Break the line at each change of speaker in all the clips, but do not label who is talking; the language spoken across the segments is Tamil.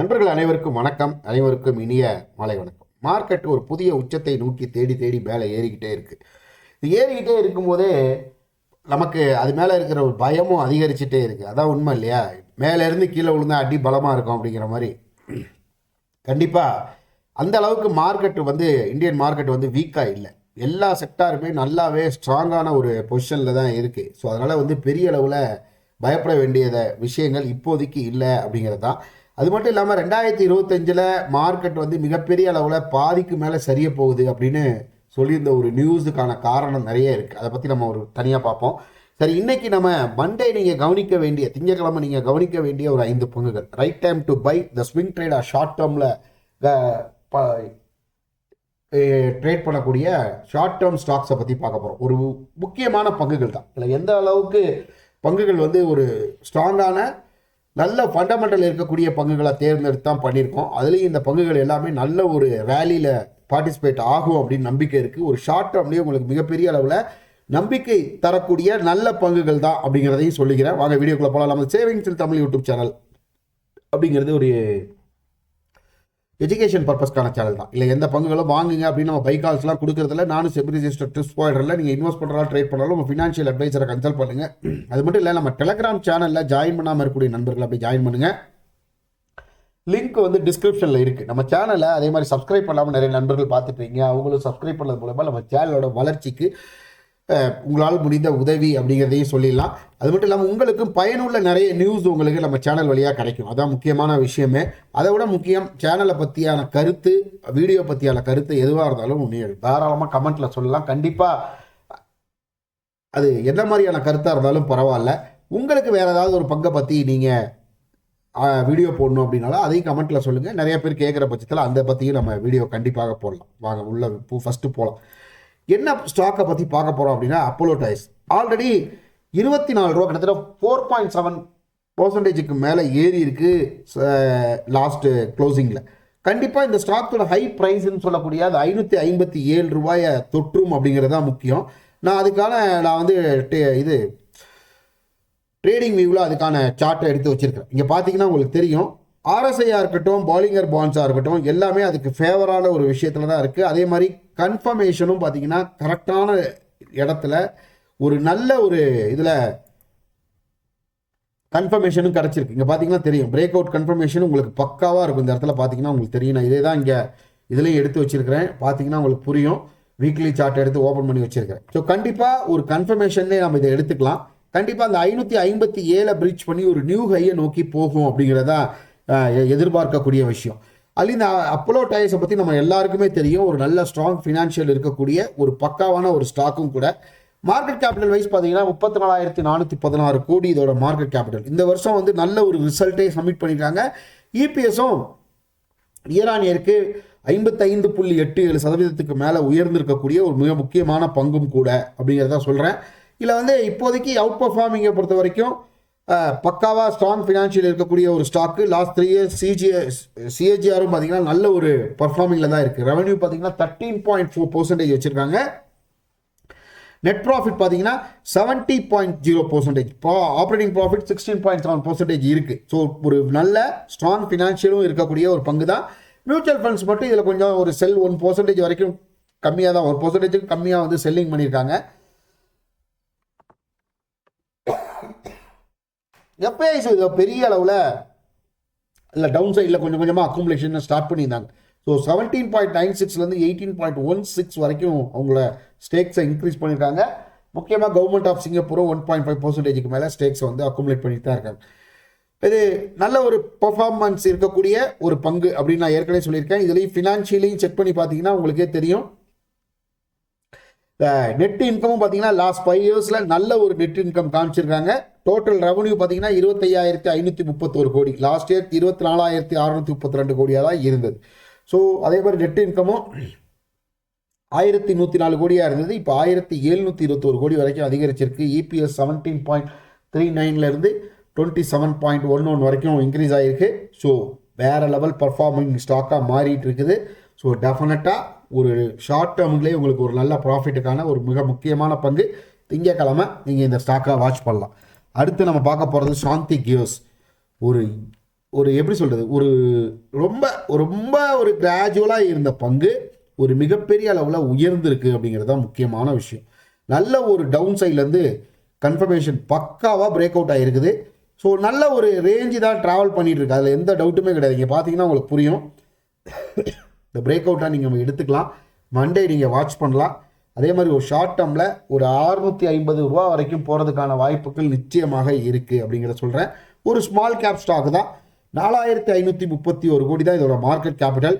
நண்பர்கள் அனைவருக்கும் வணக்கம். அனைவருக்கும் இனிய மாலை வணக்கம். மார்க்கெட் ஒரு புதிய உச்சத்தை நோக்கி தேடி தேடி மேலே ஏறிக்கிட்டே இருக்குது இது ஏறிக்கிட்டே இருக்கும்போதே நமக்கு அது மேலே இருக்கிற ஒரு பயமும் அதிகரிச்சுட்டே இருக்குது அதான் உண்மை இல்லையா? மேலேருந்து கீழே விழுந்தா அடி பலமாக இருக்கும் அப்படிங்கிற மாதிரி. கண்டிப்பாக அந்த அளவுக்கு மார்க்கெட் வந்து இந்தியன் மார்க்கெட் வந்து வீக்காக இல்லை. எல்லா செக்டாருமே நல்லாவே ஸ்ட்ராங்கான ஒரு பொசிஷனில் தான் இருக்குது ஸோ அதனால் வந்து பெரிய அளவில் பயப்பட வேண்டியத விஷயங்கள் இப்போதைக்கு இல்லை அப்படிங்கிறது தான். அது மட்டும் இல்லாமல் ரெண்டாயிரத்தி இருபத்தஞ்சில் மார்க்கெட் வந்து மிகப்பெரிய அளவில் பாதிக்கு மேலே சரிய போகுது அப்படின்னு சொல்லியிருந்த ஒரு நியூஸுக்கான காரணம் நிறைய இருக்குது அதை பற்றி நம்ம ஒரு தனியாக பார்ப்போம். சரி இன்னைக்கு நம்ம மண்டே நீங்கள் கவனிக்க வேண்டிய திங்கக்கிழமை நீங்கள் கவனிக்க வேண்டிய ஒரு ஐந்து பங்குகள். Right time to buy the swing ட்ரேடாக short டேர்மில் ட்ரேட் பண்ணக்கூடிய ஷார்ட் டேர்ம் ஸ்டாக்ஸை பற்றி பார்க்க போகிறோம் ஒரு முக்கியமான பங்குகள் தான். இதில் எந்த அளவுக்கு பங்குகள் வந்து ஒரு ஸ்ட்ராங்கான நல்ல ஃபண்டமெண்டல் இருக்கக்கூடிய பங்குகளை தேர்ந்தெடுத்து தான் பண்ணியிருக்கோம். அதுலேயும் இந்த பங்குகள் எல்லாமே நல்ல ஒரு ரேலியில் பார்ட்டிசிபேட் ஆகும் அப்படின்னு நம்பிக்கை இருக்குது ஒரு ஷார்ட் டேர்ம்லேயே உங்களுக்கு மிகப்பெரிய அளவில் நம்பிக்கை தரக்கூடிய நல்ல பங்குகள் தான் அப்படிங்கிறதையும் சொல்லிக்கிறேன் வாங்க வீடியோக்குள்ளே போகலாம் நம்ம சேவிங்ஸ் தமிழ் யூடியூப் சேனல் அப்படிங்கிறது ஒரு எஜுகேஷன் பர்பஸ்க்கான சேனல் தான். இல்லை எந்த பங்குகளும் வாங்குங்க அப்படின்னு நம்ம பை கால்ஸ்லாம் கொடுக்குறதுல நானும் செபி ரிஜிஸ்டர் ட்ரிஸ் பாயிடரில் நீங்கள் இன்வெஸ்ட் பண்ணுறதா ட்ரேட் பண்ணாலும் உங்கள் ஃபினான்ஷியல் அட்வைசரை கன்சல்ட் பண்ணுங்கள் அது மட்டும் இல்லை நம்ம டெலகிராம் சேனலில் ஜாயின் பண்ணாமல் இருக்கக்கூடிய நண்பர்கள் அப்படி ஜாயின் பண்ணுங்கள் லிங்க் வந்து டிஸ்கிரிப்ஷனில் இருக்குது நம்ம சேனலை அதே மாதிரி சப்ஸ்கிரைப் பண்ணாமல் நிறைய நண்பர்கள் பார்த்துட்டு இருக்கீங்க. அவங்களும் சப்ஸ்கிரைப் பண்ணது மூலமாக நம்ம சேனலோட வளர்ச்சிக்கு உங்களால் முடிந்த உதவி அப்படிங்கிறதையும் சொல்லிடலாம். அது மட்டும் இல்லாமல் உங்களுக்கும் பயனுள்ள நிறைய நியூஸ் உங்களுக்கு நம்ம சேனல் வழியாக கிடைக்கும். அதான் முக்கியமான விஷயமே. அதை விட முக்கியம் சேனலை பற்றியான கருத்து வீடியோ பற்றியான கருத்து எதுவாக இருந்தாலும் நீங்கள் தாராளமாக கமெண்ட்டில் சொல்லலாம். கண்டிப்பாக அது என்ன மாதிரியான கருத்தாக இருந்தாலும் பரவாயில்ல. உங்களுக்கு வேறு ஏதாவது ஒரு பங்கை பற்றி நீங்கள் வீடியோ போடணும் அப்படின்னாலும் அதையும் கமெண்ட்டில் சொல்லுங்கள் நிறைய பேர் கேட்குற பட்சத்தில் அந்த பற்றியும் நம்ம வீடியோ கண்டிப்பாக போடலாம். வாங்க உள்ள ஃபஸ்ட்டு போகலாம் என்ன ஸ்டாக்கை பற்றி பார்க்க போகிறோம் அப்படின்னா அப்போலோ டைஸ் ஆல்ரெடி இருபத்தி நாலு ரூபா கிட்டத்தட்ட ஃபோர் பாயிண்ட் செவன் பர்சன்டேஜுக்கு மேலே ஏறி இருக்கு லாஸ்ட்டு க்ளோசிங்கில் கண்டிப்பாக இந்த ஸ்டாக்கோட ஹை ப்ரைஸ்ன்னு சொல்லக்கூடிய அது ஐநூற்றி ஐம்பத்தி ஏழு ரூபாயை தொற்றும் அப்படிங்கிறது தான் முக்கியம். நான் அதுக்கான நான் வந்து டே- இது ட்ரேடிங் வியூவில் அதுக்கான சார்ட்டை எடுத்து வச்சுருக்கேன் இங்கே பார்த்தீங்கன்னா உங்களுக்கு தெரியும் ஆர்எஸ்ஐயாக இருக்கட்டும் பாலிங்கர் பாண்ட்ஸாக இருக்கட்டும் எல்லாமே அதுக்கு ஃபேவரான ஒரு விஷயத்தில் தான் இருக்குது அதே மாதிரி கன்ஃபர்மேஷனும் பார்த்தீங்கன்னா கரெக்டான இடத்துல ஒரு நல்ல ஒரு இதில் கன்ஃபர்மேஷனும் கிடச்சிருக்கு. இங்கே பார்த்தீங்கன்னா தெரியும். பிரேக் அவுட் கன்ஃபர்மேஷன் உங்களுக்கு பக்காவாக இருக்கும். இந்த இடத்துல பார்த்தீங்கன்னா உங்களுக்கு தெரியும். நான் இதே தான் இங்கே இதுலேயும் எடுத்து வச்சிருக்கிறேன். பார்த்தீங்கன்னா உங்களுக்கு புரியும். வீக்லி சார்ட் எடுத்து ஓப்பன் பண்ணி வச்சுருக்கிறேன். ஸோ கண்டிப்பாக ஒரு கன்ஃபர்மேஷன்லேயே நம்ம இதை எடுத்துக்கலாம். கண்டிப்பாக அந்த ஐநூற்றி ஐம்பத்தி ஏழை பிரீச் பண்ணி ஒரு நியூ ஹையை நோக்கி போகும் அப்படிங்கிறதா எதிர்பார்க்கக்கூடிய விஷயம். அலி இந்த அப்போலோ டயர்ஸை பற்றி நம்ம எல்லாருக்குமே தெரியும். ஒரு நல்ல ஸ்ட்ராங் ஃபினான்ஷியல் இருக்கக்கூடிய ஒரு பக்காவான ஒரு ஸ்டாக்கும் கூட. மார்க்கெட் கேபிட்டல் வைஸ் பார்த்தீங்கன்னா முப்பத்தி நாலாயிரத்தி நானூற்றி பதினாறு கோடி இதோட மார்க்கெட் கேபிட்டல் இந்த வருஷம் வந்து நல்ல ஒரு ரிசல்ட்டே சப்மிட் பண்ணியிருக்காங்க இபிஎஸும் இயர் ஆன் இயருக்கு ஐம்பத்தைந்து புள்ளி எட்டு ஏழு சதவீதத்துக்கு மேலே உயர்ந்திருக்கக்கூடிய ஒரு மிக முக்கியமான பங்கும் கூட அப்படிங்கிறத சொல்கிறேன் இதில் வந்து இப்போதைக்கு அவுட் பர்ஃபார்மிங்கை பொறுத்த வரைக்கும் பக்காவாக ஸ்ட்ராங் ஃபினான்ஷியல் இருக்கக்கூடிய ஒரு stock last three years CGS சிஏஜிஆரும் பார்த்தீங்கன்னா நல்ல ஒரு பர்ஃபார்மிங்கில் தான் இருக்குது ரெவன்யூ பார்த்தீங்கன்னா தேர்ட்டீன் பாயிண்ட் ஃபோர் பர்சன்டேஜ் வச்சுருக்காங்க. நெட் ப்ராஃபிட் பார்த்தீங்கன்னா seventy point zero percentage operating profit sixteen point seven percentage இருக்குது ஸோ ஒரு நல்ல ஸ்ட்ராங் ஃபினான்ஷியலும் இருக்கக்கூடிய ஒரு பங்கு தான். மியூச்சுவல் ஃபண்ட்ஸ் மட்டும் இதில் கொஞ்சம் ஒரு செல் ஒன் பர்சன்டேஜ் வரைக்கும் கம்மியாக தான் ஒரு பர்சன்டேஜுக்கு கம்மியாக வந்து செல்லிங் பண்ணியிருக்காங்க எஃப்ஐஸ் பெரிய அளவில் இல்லை டவுன் சைடில் கொஞ்சம் கொஞ்சமாக அக்குமுலேஷன் ஸ்டார்ட் பண்ணியிருந்தாங்க. ஸோ செவன்டீன் பாயிண்ட் நைன் சிக்ஸ்லேருந்து எயிட்டீன் பாயிண்ட் ஒன் சிக்ஸ் வரைக்கும் அவங்கள ஸ்டேக்ஸை இன்க்ரீஸ் பண்ணியிருக்காங்க. முக்கியமாக கவர்மெண்ட் ஆஃப் சிங்கப்பூரும் ஒன் பாயிண்ட் ஃபைவ் பர்சன்டேஜுக்கு மேலே ஸ்டேக்ஸை வந்து அக்குமுலேட் பண்ணிட்டு தான் இருக்காங்க. இது நல்ல ஒரு பெர்ஃபார்மன்ஸ் இருக்கக்கூடிய ஒரு பங்கு அப்படின்னு நான் ஏற்கனவே சொல்லியிருக்கேன். இதுலேயும் ஃபினான்ஷியலையும் செக் பண்ணி பார்த்தீங்கன்னா உங்களுக்கே தெரியும். நெட் இன்கமும் பார்த்தீங்கன்னா லாஸ்ட் ஃபைவ் இயர்ஸில் நல்ல ஒரு நெட் இன்கம் காமிச்சிருக்காங்க. டோட்டல் ரெவன்யூ பார்த்தீங்கன்னா இருபத்தையாயிரத்தி ஐநூற்றி முப்பத்தோரு கோடி. லாஸ்ட் இயர் இருபத்தி நாலாயிரத்தி அறநூற்றி முப்பத்தி ரெண்டு கோடியாக தான் இருந்தது. ஸோ அதே மாதிரி நெட் இன்கமும் ஆயிரத்தி நூற்றி நாலு கோடியாக இருந்தது. இப்போ ஆயிரத்தி எழுநூற்றி இருபத்தோரு கோடி வரைக்கும் அதிகரிச்சிருக்கு. EPS seventeen point three நைன்லேருந்து twenty seven point one one வரைக்கும் இன்க்ரீஸ் ஆகிருக்கு ஸோ வேறு லெவல் பர்ஃபார்மிங் ஸ்டாக்காக மாறிட்டு இருக்குது. ஸோ டெஃபினட்டாக ஒரு ஷார்ட் டேர்ம்லேயே உங்களுக்கு ஒரு நல்ல ப்ராஃபிட்டுக்கான ஒரு மிக முக்கியமான பங்கு திங்கக்கிழமை நீங்கள் இந்த ஸ்டாக்கை வாட்ச் பண்ணலாம். அடுத்து நம்ம பார்க்க போகிறது சாந்தி கியோஸ் ஒரு ஒரு எப்படி சொல்கிறது ஒரு ரொம்ப ரொம்ப ஒரு கிராஜுவலாக இருந்த பங்கு ஒரு மிகப்பெரிய அளவில் உயர்ந்திருக்கு அப்படிங்கிறது தான் முக்கியமான விஷயம். நல்ல ஒரு டவுன் சைட்லேருந்து கன்ஃபர்மேஷன் பக்காவாக பிரேக் அவுட் ஆகிருக்குது ஸோ நல்ல ஒரு ரேஞ்சு தான் ட்ராவல் பண்ணிகிட்டு இருக்கு. அதில் எந்த டவுட்டுமே கிடையாது. இங்கே பார்த்தீங்கன்னா உங்களுக்கு புரியும். இந்த பிரேக் அவுட்டாக நீங்கள் எடுத்துக்கலாம். மண்டே நீங்கள் வாட்ச் பண்ணலாம். அதே மாதிரி ஒரு ஷார்ட் டேர்மில் ஒரு அறுநூற்றி ஐம்பது ரூபா வரைக்கும் போகிறதுக்கான வாய்ப்புகள் நிச்சயமாக இருக்குது அப்படிங்கிறத சொல்கிறேன் ஒரு ஸ்மால் கேப் ஸ்டாக் தான். நாலாயிரத்தி ஐநூற்றி முப்பத்தி ஒரு கோடி தான் இதோட மார்க்கெட் கேபிட்டல்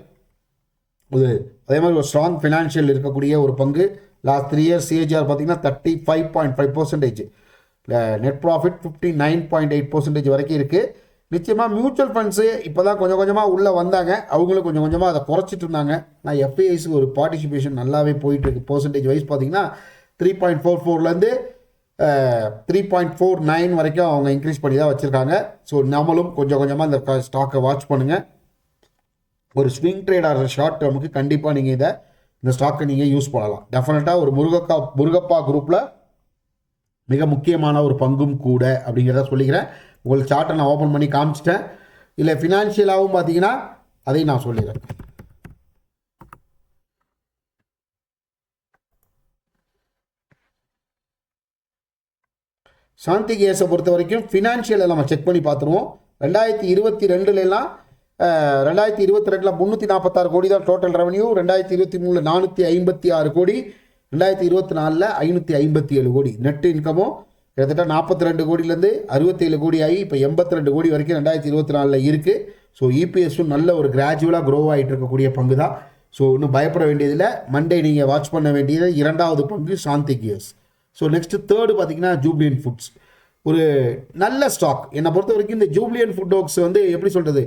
இது அதே மாதிரி ஒரு ஸ்ட்ராங் ஃபினான்ஷியல் இருக்கக்கூடிய ஒரு பங்கு. லாஸ்ட் த்ரீ இயர்ஸ் சிஏஜிஆர் பார்த்தீங்கன்னா thirty five point five percentage net profit fifty nine point eight percentage வரைக்கும் இருக்குது நிச்சயமாக மியூச்சுவல் ஃபண்ட்ஸு இப்போ தான் கொஞ்சம் கொஞ்சமாக உள்ளே வந்தாங்க. அவங்களும் கொஞ்சம் கொஞ்சமாக அதை குறைச்சிட்டு இருந்தாங்க. நான் எஃப்ஐஐஸ் ஒரு பார்ட்டிசிபேஷன் நல்லாவே போயிட்டுருக்கு. பர்சன்டேஜ் வைஸ் பார்த்தீங்கன்னா த்ரீ பாயிண்ட் ஃபோர் ஃபோர்லேருந்து த்ரீ பாயிண்ட் ஃபோர் நைன் வரைக்கும் அவங்க இன்க்ரீஸ் பண்ணி தான் வச்சுருக்காங்க. ஸோ நம்மளும் கொஞ்சம் கொஞ்சமாக இந்த ஸ்டாக்கை வாட்ச் பண்ணுங்கள் ஒரு ஸ்விங் ட்ரேடாகிற ஷார்ட் டேர்முக்கு கண்டிப்பாக நீங்கள் இதை இந்த ஸ்டாக்கை நீங்கள் யூஸ் பண்ணலாம். டெஃபினட்டாக ஒரு முருகக்கா முருகப்பா குரூப்பில் மிக முக்கியமான ஒரு பங்கும் கூட அப்படிங்கிறத சொல்லிக்கிறேன். உங்களுக்கு சார்ட்டை நான் ஓப்பன் பண்ணி காமிச்சிட்டேன். இல்லை ஃபினான்ஷியலாகவும் பார்த்தீங்கன்னா அதையும் நான் சொல்லிடுறேன். சாந்தி கேஸை பொறுத்த வரைக்கும் ஃபினான்ஷியலை நம்ம செக் பண்ணி பார்த்துருவோம் ரெண்டாயிரத்தி இருபத்தி ரெண்டுலலாம் ரெண்டாயிரத்தி இருபத்தி ரெண்டில் முந்நூற்றி நாற்பத்தாறு கோடி தான் டோட்டல் ரெவன்யூ ரெண்டாயிரத்தி இருபத்தி மூணில் நானூற்றி ஐம்பத்தி ஆறு கோடி. ரெண்டாயிரத்தி இருபத்தி நாலில் ஐநூற்றி ஐம்பத்தி ஏழு கோடி. நெட் இன்கமும் கிட்டத்தட்ட நாற்பத்தி ரெண்டு கோடியிலேருந்து அறுபத்தேழு கோடி ஆகி இப்போ எண்பத்தி ரெண்டு கோடி வரைக்கும் ரெண்டாயிரத்தி இருபத்தி நாலில் இருக்குது ஸோ இபிஎஸும் நல்ல ஒரு கிராஜுவலாக க்ரோ ஆகிட்டு இருக்கக்கூடிய பங்கு தான். ஸோ இன்னும் பயப்பட வேண்டியதில்லை. மண்டே நீங்கள் வாட்ச் பண்ண வேண்டியது இரண்டாவது பங்கு Shanthi gears so next third பார்த்தீங்கன்னா ஜூப்ளியன் ஃபுட்ஸ் ஒரு நல்ல ஸ்டாக் என்னை பொறுத்த வரைக்கும் இந்த ஜூப்ளியன் ஃபுட் ஒர்க்ஸ் வந்து எப்படி சொல்கிறது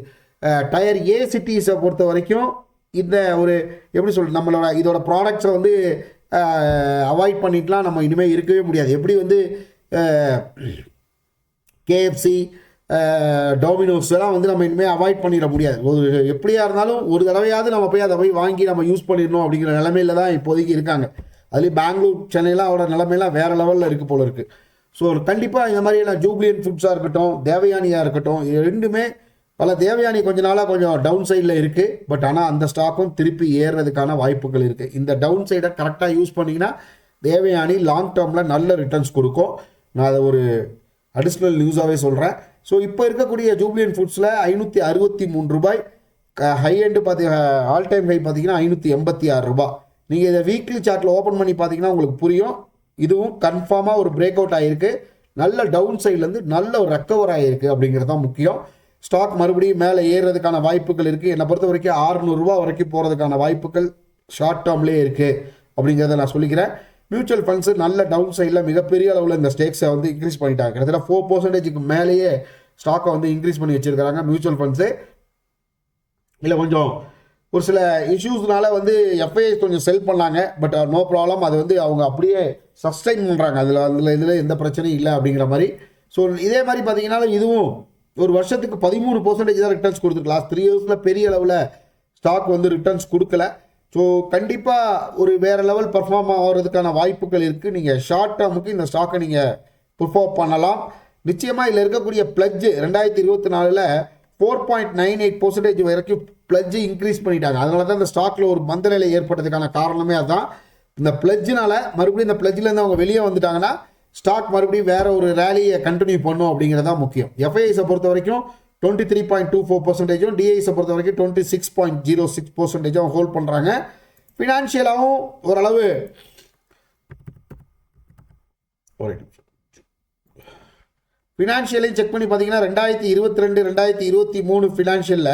டயர் ஏ சிட்டிஸை பொறுத்த வரைக்கும் இந்த ஒரு எப்படி சொல்கிறது நம்மளோட இதோட ப்ராடக்ட்ஸை வந்து அவாய்ட் பண்ணிட்டுலாம் நம்ம இனிமேல் இருக்கவே முடியாது. எப்படி வந்து கேஎஃப்சி டோமினோஸ் எல்லாம் வந்து நம்ம இனிமேல் அவாய்ட் பண்ணிட முடியாது. ஒரு எப்படியா இருந்தாலும் ஒரு தடவையாவது நம்ம போய் அதை போய் வாங்கி நம்ம யூஸ் பண்ணிடணும் அப்படிங்கிற நிலமையில தான் இப்போதைக்கு இருக்காங்க. அதுலேயும் பெங்களூர் சென்னையெலாம் அவரோட நிலமையெல்லாம் வேறு லெவலில் இருக்குது போல இருக்குது ஸோ கண்டிப்பாக இந்த மாதிரியான ஜூப்ளியன் ஃபுட்ஸாக இருக்கட்டும் தேவயானியாக இருக்கட்டும் இது ரெண்டுமே பல தேவயானி கொஞ்ச நாளாக கொஞ்சம் டவுன் சைடில் இருக்குது பட் ஆனால் அந்த ஸ்டாக்கும் திருப்பி ஏறுறதுக்கான வாய்ப்புகள் இருக்குது இந்த டவுன் சைடை கரெக்டாக யூஸ் பண்ணிங்கன்னா தேவயானி லாங் டேர்மில் நல்ல ரிட்டர்ன்ஸ் கொடுக்கும். நான் அதை ஒரு அடிஷ்னல் நியூஸாகவே சொல்கிறேன் ஸோ இப்போ இருக்கக்கூடிய ஜூப்ளியன் ஃபுட்ஸில் ஐநூற்றி அறுபத்தி மூணு ரூபாய் ஹை எண்டு பார்த்தி ஆல் டைம் ஹை பார்த்தீங்கன்னா ஐநூற்றி எண்பத்தி ஆறு ரூபாய். நீங்கள் இதை வீக்லி சார்ட்டில் ஓப்பன் பண்ணி பார்த்தீங்கன்னா உங்களுக்கு புரியும். இதுவும் கன்ஃபார்மாக ஒரு பிரேக் அவுட் ஆகிருக்கு நல்ல டவுன் சைட்லேருந்து நல்ல ஒரு ரெக்கவர் ஆகிருக்கு அப்படிங்கிறது தான் முக்கியம். ஸ்டாக் மறுபடியும் மேலே ஏறுறதுக்கான வாய்ப்புகள் இருக்குது என்னை பொறுத்த வரைக்கும் ஆறுநூறுரூவா வரைக்கும் போகிறதுக்கான வாய்ப்புகள் ஷார்ட் டேர்ம்லேயே இருக்குது அப்படிங்கிறத நான் சொல்லிக்கிறேன். மியூச்சுவல் ஃபண்ட்ஸ் நல்ல டவுன் சைடில் மிகப்பெரிய அளவில் இந்த ஸ்டேக்ஸை வந்து இன்க்ரீஸ் பண்ணிட்டாங்க. கிட்டத்தட்ட ஃபோர் பர்சன்டேஜுக்கு மேலேயே ஸ்டாக்கை வந்து இன்க்ரீஸ் பண்ணி வச்சுருக்காங்க மியூச்சுவல் ஃபண்ட்ஸு இல்லை கொஞ்சம் ஒரு சில இஷ்யூஸ்னால வந்து எஃப்ஐஐ கொஞ்சம் செல் பண்ணாங்க. பட் நோ ப்ராப்ளம் அது வந்து அவங்க அப்படியே சஸ்டைன் பண்ணுறாங்க அதில் அதில் இதில் எந்த பிரச்சனையும் இல்லை அப்படிங்கிற மாதிரி. ஸோ இதே மாதிரி பார்த்தீங்கன்னா இதுவும் ஒரு வருஷத்துக்கு பதிமூணு பர்சன்டேஜ் தான் ரிட்டர்ன்ஸ் கொடுத்துருக்கு. லாஸ்ட் த்ரீ இயர்ஸில் பெரிய அளவில் ஸ்டாக் வந்து ரிட்டர்ன்ஸ் கொடுக்கல. ஸோ கண்டிப்பாக ஒரு வேறு லெவல் பர்ஃபார்ம் ஆகிறதுக்கான வாய்ப்புகள் இருக்குது நீங்கள் ஷார்ட் டேர்முக்கு இந்த ஸ்டாக்கை நீங்கள் பர்ஃபார்ம் பண்ணலாம். நிச்சயமாக இதில் இருக்கக்கூடிய ப்ளஜ்ஜு ரெண்டாயிரத்தி இருபத்தி நாலில் four point nine eight percentage வரைக்கும் ப்ளஜ்ஜு இன்க்ரீஸ் பண்ணிட்டாங்க. அதனால தான் இந்த ஸ்டாக்கில் ஒரு மந்தநிலை ஏற்பட்டதுக்கான காரணமே அதுதான் இந்த ப்ளஜ்ஜினால் மறுபடியும் இந்த ப்ளஜ்லேருந்து அவங்க வெளியே வந்துட்டாங்கன்னா ஸ்டாக் மறுபடியும் வேற ஒரு ரேலியை கண்டினியூ பண்ணும் அப்படிங்கிறது தான் முக்கியம். எஃப்ஐஎஸை பொறுத்த வரைக்கும் twenty three point two four பர்சன்டேஜும் டிஐஸை பொறுத்த வரைக்கும் twenty six point zero six பர்சன்டேஜும் hold பண்ணுறாங்க ஃபினான்ஷியலாகவும் ஓரளவு ஒரு ஃபினான்ஷியலையும் செக் பண்ணி பார்த்தீங்கன்னா ரெண்டாயிரத்தி இருபத்தி ரெண்டு ரெண்டாயிரத்தி இருபத்தி மூணு ஃபினான்ஷியலில்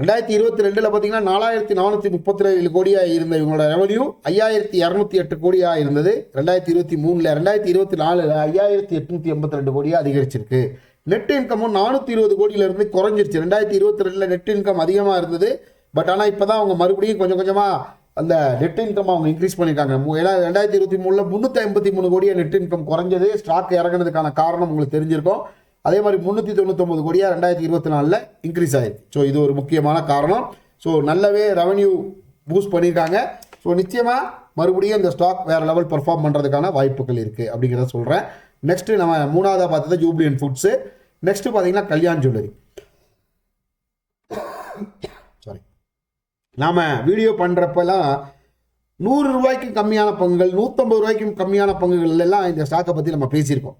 ரெண்டாயிரத்தி இருபத்தி ரெண்டில் பார்த்தீங்கன்னா நாலாயிரத்தி நானூற்றி முப்பத்தி ஏழு கோடியாக இருந்த இவங்களோட ரெவன்யூ ஐயாயிரத்தி இரநூத்தி எட்டு கோடியாக இருந்தது. ரெண்டாயிரத்தி இருபத்தி மூணில் ரெண்டாயிரத்தி இருபத்தி நாலில் ஐயாயிரத்தி எட்நூற்றி எண்பத்தி ரெண்டு கோடியாக அதிகரிச்சிருக்கு. நெட் இன்கமும் நானூற்றி இருபது கோடியிலேருந்து குறைஞ்சிருச்சு. ரெண்டாயிரத்தி இருபத்தி ரெண்டில் நெட் இன்கம் அதிகமாக இருந்தது. பட் ஆனால் இப்போ தான் அவங்க மறுபடியும் கொஞ்சம் கொஞ்சமாக அந்த நெட் இன்கம் அவங்க இன்க்ரீஸ் பண்ணியிருக்காங்க ஏன்னா ரெண்டாயிரத்தி இருபத்தி மூணில் முந்நூற்றி ஐம்பத்தி மூணு கோடியாக நெட் இன்கம் குறைஞ்சது. ஸ்டாக் இறங்குனதுக்கான காரணம் உங்களுக்கு தெரிஞ்சிருக்கும். அதே மாதிரி முந்நூற்றி தொண்ணூத்தொம்பது கோடியாக ரெண்டாயிரத்தி இருபத்தி நாலில் இன்க்ரீஸ் ஆயிருக்கு ஸோ இது ஒரு முக்கியமான காரணம். ஸோ நல்லாவே ரெவன்யூ பூஸ்ட் பண்ணியிருக்காங்க ஸோ நிச்சயமாக மறுபடியும் இந்த ஸ்டாக் வேறு லெவல் பெர்ஃபார்ம் பண்ணுறதுக்கான வாய்ப்புகள் இருக்குது அப்படிங்கிறத சொல்கிறேன் நெக்ஸ்ட்டு நம்ம மூணாவதாக பார்த்தது ஜூப்ளியன் ஃபுட்ஸு நெக்ஸ்ட்டு பார்த்தீங்கன்னா கல்யாண் ஜுவல்லரி சாரி நாம் வீடியோ பண்ணுறப்பெல்லாம் நூறு ரூபாய்க்கும் கம்மியான பங்குகள் நூற்றம்பது ரூபாய்க்கும் கம்மியான பங்குகள் எல்லாம் இந்த ஸ்டாக்கை பற்றி நம்ம பேசியிருக்கோம்.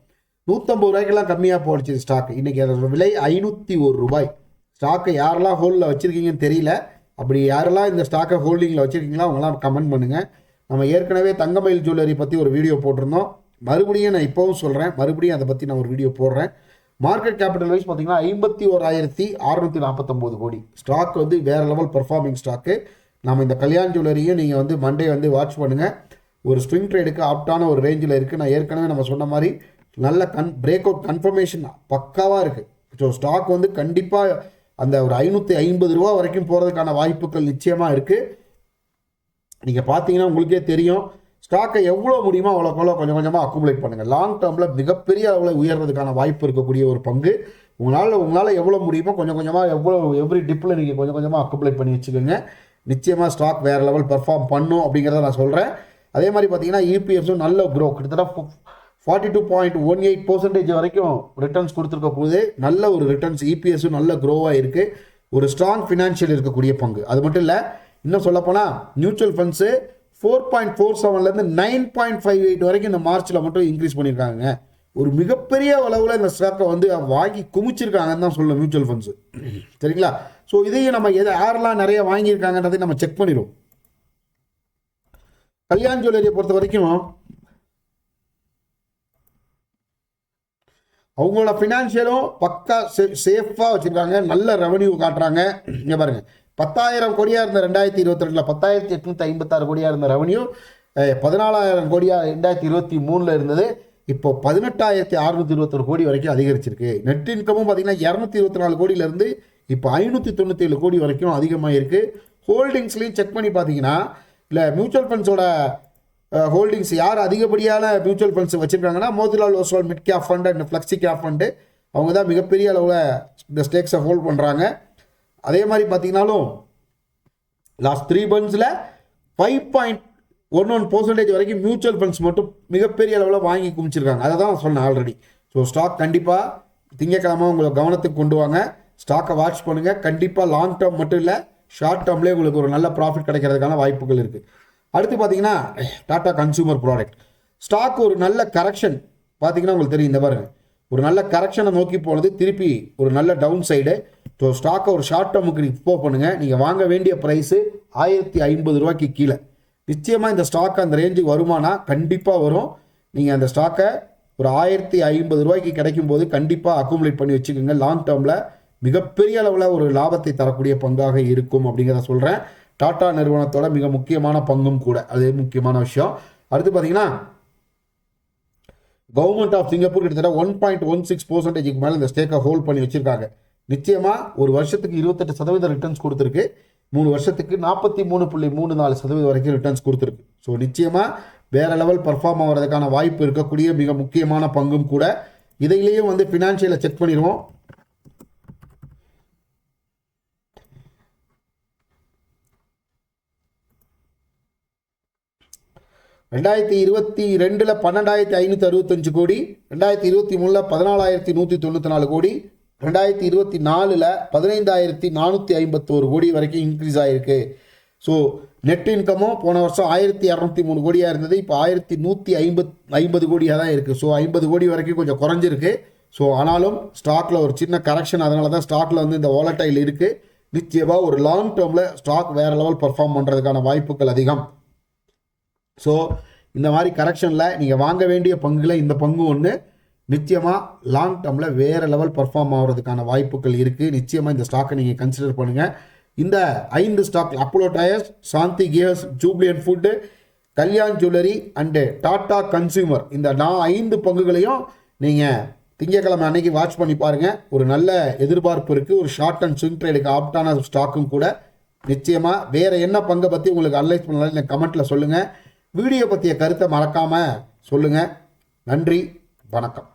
நூற்றம்பது ரூபாய்க்கெல்லாம் கம்மியாக போடுச்சு ஸ்டாக் இன்றைக்கி அதோட விலை ஐநூற்றி ஒரு ரூபாய். ஸ்டாக்கை யாரெல்லாம் ஹோல்டில் வச்சுருக்கீங்கன்னு தெரியல. அப்படி யாரெல்லாம் இந்த ஸ்டாக்கை ஹோல்டிங்கில் வச்சுருக்கீங்களோ அவங்களாம் கமெண்ட் பண்ணுங்கள் நம்ம ஏற்கனவே தங்கமயில் ஜுவல்லரி பற்றி ஒரு வீடியோ போட்டிருந்தோம். மறுபடியும் நான் இப்போவும் சொல்கிறேன் மறுபடியும் அதை பற்றி நான் ஒரு வீடியோ போடுறேன். மார்க்கெட் கேபிட்டல் வைஸ் பார்த்தீங்கன்னா ஐம்பத்தி ஓராயிரத்தி அறுநூற்றி நாற்பத்தொம்போது கோடி. ஸ்டாக் வந்து வேறு லெவல் பர்ஃபார்மிங் ஸ்டாக்கு நம்ம இந்த கல்யாண் ஜுவல்லரியும் நீங்கள் வந்து மண்டே வந்து வாட்ச் பண்ணுங்கள் ஒரு ஸ்விங் ட்ரேடுக்கு ஆப்டான ஒரு ரேஞ்சில் இருக்குது நான் ஏற்கனவே நம்ம சொன்ன மாதிரி நல்ல கன் பிரேக் அவுட் கன்ஃபர்மேஷன் பக்காவாக இருக்குது ஸோ ஸ்டாக் வந்து கண்டிப்பாக அந்த ஒரு ஐநூற்றி ஐம்பது ரூபா வரைக்கும் போகிறதுக்கான வாய்ப்புகள் நிச்சயமாக இருக்குது நீங்கள் பார்த்தீங்கன்னா உங்களுக்கே தெரியும். ஸ்டாக்கை எவ்வளோ முடியுமோ அவ்வளோ அவ்வளோ கொஞ்சம் கொஞ்சமாக அக்குமுலேட் பண்ணுங்கள் லாங் டேர்மில் மிகப்பெரிய அளவில் உயர்றதுக்கான வாய்ப்பு இருக்கக்கூடிய ஒரு பங்கு. உங்களால் உங்களால் எவ்வளோ முடியுமோ கொஞ்சம் கொஞ்சமாக எவ்வளோ எவ்ரி டிப்பில் நீங்கள் கொஞ்சம் கொஞ்சமாக அக்குமுலேட் பண்ணி வச்சுக்கோங்க. நிச்சயமாக ஸ்டாக் வேறு லெவல் பெர்ஃபார்ம் பண்ணும் அப்படிங்கிறத நான் சொல்கிறேன் அதே மாதிரி பார்த்தீங்கன்னா இபிஎஃப்ஸும் நல்ல க்ரோ கிட்டத்தட்ட forty two point one eight percentage வரைக்கும் ரிட்டர்ன்ஸ் கொடுத்துருக்க போது நல்ல ஒரு ரிட்டர்ன்ஸ் இபிஎஸும் நல்ல க்ரோவாக இருக்குது ஒரு ஸ்ட்ராங் ஃபினான்ஷியல் இருக்கக்கூடிய பங்கு. அது மட்டும் இல்லை இன்னும் சொல்லப்போனால் mutual funds four point four செவன்லேருந்து nine point five eight வரைக்கும் இந்த மார்ச்சில் மட்டும் இன்க்ரீஸ் பண்ணியிருக்காங்க ஒரு மிகப்பெரிய அளவில் இந்த ஸ்டாக்கை வந்து வாங்கி குமிச்சிருக்காங்கன்னு தான் சொல்லணும் மியூச்சுவல் ஃபண்ட்ஸு சரிங்களா? ஸோ இதையும் நம்ம எதை யாரெல்லாம் நிறைய வாங்கியிருக்காங்கன்றதை நம்ம செக் பண்ணிடுவோம். கல்யாண் ஜுவல்லரியை பொறுத்த வரைக்கும் அவங்களோட ஃபினான்ஷியலும் பக்கா சே சேஃபாக வச்சுருக்காங்க. நல்ல ரெவன்யூ காட்டுறாங்க. இங்கே பாருங்கள் பத்தாயிரம் கோடியாக இருந்த ரெண்டாயிரத்தி இருபத்தி ரெண்டில் பத்தாயிரத்தி எட்நூற்றி ஐம்பத்தாறு கோடியாக இருந்த ரெவன்யூ பதினாலாயிரம் கோடியாக ரெண்டாயிரத்தி இருபத்தி மூணில் இருந்தது. இப்போ பதினெட்டாயிரத்தி அறுநூத்தி இருபத்தொரு கோடி வரைக்கும் அதிகரிச்சிருக்கு. நெட் இன்கமும் பார்த்தீங்கன்னா இரநூத்தி இருபத்தி நாலு கோடியிலேருந்து இப்போ ஐநூற்றி தொண்ணூற்றி ஏழு கோடி வரைக்கும் அதிகமாக இருக்குது ஹோல்டிங்ஸ்லையும் செக் பண்ணி பார்த்தீங்கன்னா இல்லை மியூச்சுவல் ஃபண்ட்ஸோட ஹோல்டிங்ஸ் யார் அதிகப்படியான mutual funds வச்சுருக்காங்கன்னா Motilal Oswal mid cap fund and flexi cap fund அவங்க தான் மிகப்பெரிய அளவில் இந்த ஸ்டேக்ஸை ஹோல்ட் பண்ணுறாங்க அதே மாதிரி பார்த்தீங்கன்னாலும் last three மந்த்ஸில் five point one one percentage வரைக்கும் மியூச்சுவல் ஃபண்ட்ஸ் மட்டும் மிகப்பெரிய அளவில் வாங்கி குமிச்சிருக்காங்க அதை தான் சொன்னேன் ஆல்ரெடி ஸோ ஸ்டாக் கண்டிப்பாக திங்கக்கிழமை உங்களை கவனத்துக்கு கொண்டு வாங்க. ஸ்டாக்கை வாட்ச் பண்ணுங்கள் கண்டிப்பாக லாங் டேர்ம் மட்டும் இல்லை ஷார்ட் டேர்ம்லேயே உங்களுக்கு ஒரு நல்ல ப்ராஃபிட் கிடைக்கிறதுக்கான வாய்ப்புகள் இருக்குது அடுத்து பார்த்தீங்கன்னா டாடா கன்சூமர் ப்ராடக்ட் ஸ்டாக் ஒரு நல்ல கரெக்ஷன் பார்த்தீங்கன்னா உங்களுக்கு தெரியும் இந்த பாருங்க. ஒரு நல்ல கரெக்ஷனை நோக்கி போனது திருப்பி ஒரு நல்ல டவுன் சைடு ஸோ ஸ்டாக்கை ஒரு ஷார்ட் டேர்முக்கு நீங்கள் போ பண்ணுங்கள் நீங்கள் வாங்க வேண்டிய ப்ரைஸு ஆயிரத்தி ஐம்பது ரூபாய்க்கு கீழே. நிச்சயமாக இந்த ஸ்டாக் அந்த ரேஞ்சுக்கு வருமானா? கண்டிப்பாக வரும். நீங்கள் அந்த ஸ்டாக்கை ஒரு ஆயிரத்தி ஐம்பது ரூபாய்க்கு கிடைக்கும் போது கண்டிப்பாக அக்குமுலேட் பண்ணி வச்சுக்கோங்க. லாங் டேர்மில் மிகப்பெரிய அளவில் ஒரு லாபத்தை தரக்கூடிய பங்காக இருக்கும் அப்படிங்கிறத சொல்கிறேன் டாடா நிறுவனத்தோட மிக முக்கியமான பங்கும் கூட. அது முக்கியமான விஷயம். அடுத்து பார்த்தீங்கன்னா கவர்மெண்ட் ஆஃப் சிங்கப்பூர் கிட்டத்தட்ட ஒன் பாயிண்ட் ஒன் சிக்ஸ் பர்சன்டேஜுக்கு மேலே இந்த ஸ்டேக்கை ஹோல்ட் பண்ணி வச்சிருக்காங்க. நிச்சயமாக ஒரு வருஷத்துக்கு இருபத்தெட்டு சதவீதம் ரிட்டர்ன்ஸ் கொடுத்துருக்கு. மூணு வருஷத்துக்கு நாற்பத்தி மூணு புள்ளி மூணு நாலு சதவீதம் வரைக்கும் ரிட்டர்ன்ஸ் கொடுத்துருக்கு. ஸோ நிச்சயமாக வேற லெவல் பர்ஃபார்ம் ஆகிறதுக்கான வாய்ப்பு இருக்கக்கூடிய மிக முக்கியமான பங்கும் கூட. இதையிலேயும் வந்து ஃபினான்ஷியலை செக் பண்ணிடுவோம். ரெண்டாயிரத்தி இருபத்தி ரெண்டில் பன்னெண்டாயிரத்தி ஐநூற்றி அறுபத்தஞ்சு கோடி ரெண்டாயிரத்தி இருபத்தி மூணில் பதினாலாயிரத்தி நூற்றி தொண்ணூற்றி நாலு கோடி ரெண்டாயிரத்தி இருபத்தி நாலில் பதினைந்தாயிரத்தி நானூற்றி ஐம்பத்தோரு கோடி வரைக்கும் இன்க்ரீஸ் ஆகிருக்கு ஸோ நெட் இன்கமும் போன வருஷம் ஆயிரத்தி இரநூத்தி மூணு கோடியாக இருந்தது இப்போ ஆயிரத்தி நூற்றி ஐம்பத் ஐம்பது கோடியாக தான் இருக்குது ஸோ ஐம்பது கோடி வரைக்கும் கொஞ்சம் குறைஞ்சிருக்கு. ஸோ ஆனாலும் ஸ்டாக்கில் ஒரு சின்ன கரெக்ஷன் அதனால தான் ஸ்டாக்கில் வந்து இந்த வாலட்டைல் இருக்குது நிச்சயமாக ஒரு லாங் டேர்மில் ஸ்டாக் வேறு லெவல் பர்ஃபார்ம் பண்ணுறதுக்கான வாய்ப்புகள் அதிகம். ஸோ இந்த மாதிரி கரெக்ஷனில் நீங்கள் வாங்க வேண்டிய பங்குல இந்த பங்கு ஒன்று நிச்சயமாக லாங் டேர்மில் வேறு லெவல் பர்ஃபார்ம் ஆகிறதுக்கான வாய்ப்புகள் இருக்குது நிச்சயமாக இந்த ஸ்டாக்கை நீங்கள் கன்சிடர் பண்ணுங்கள் இந்த ஐந்து stock Apollo tyres Shanthi gears Jubilant food Kalyan jewellery and Tata consumer இந்த நான் ஐந்து பங்குகளையும் நீங்கள் திங்கக்கிழமை அன்னைக்கு வாட்ச் பண்ணி பாருங்கள் ஒரு நல்ல எதிர்பார்ப்பு இருக்குது ஒரு ஷார்ட் அண்ட் ஸ்விங் ட்ரேடுக்கு ஆப்டான ஸ்டாக்கும் கூட நிச்சயமாக வேறு என்ன பங்கை பற்றி உங்களுக்கு அனலைஸ் பண்ணலாம் இல்லை கமெண்ட்டில் சொல்லுங்கள் வீடியோ பற்றிய கருத்தை மறக்காமல் சொல்லுங்கள் நன்றி வணக்கம்.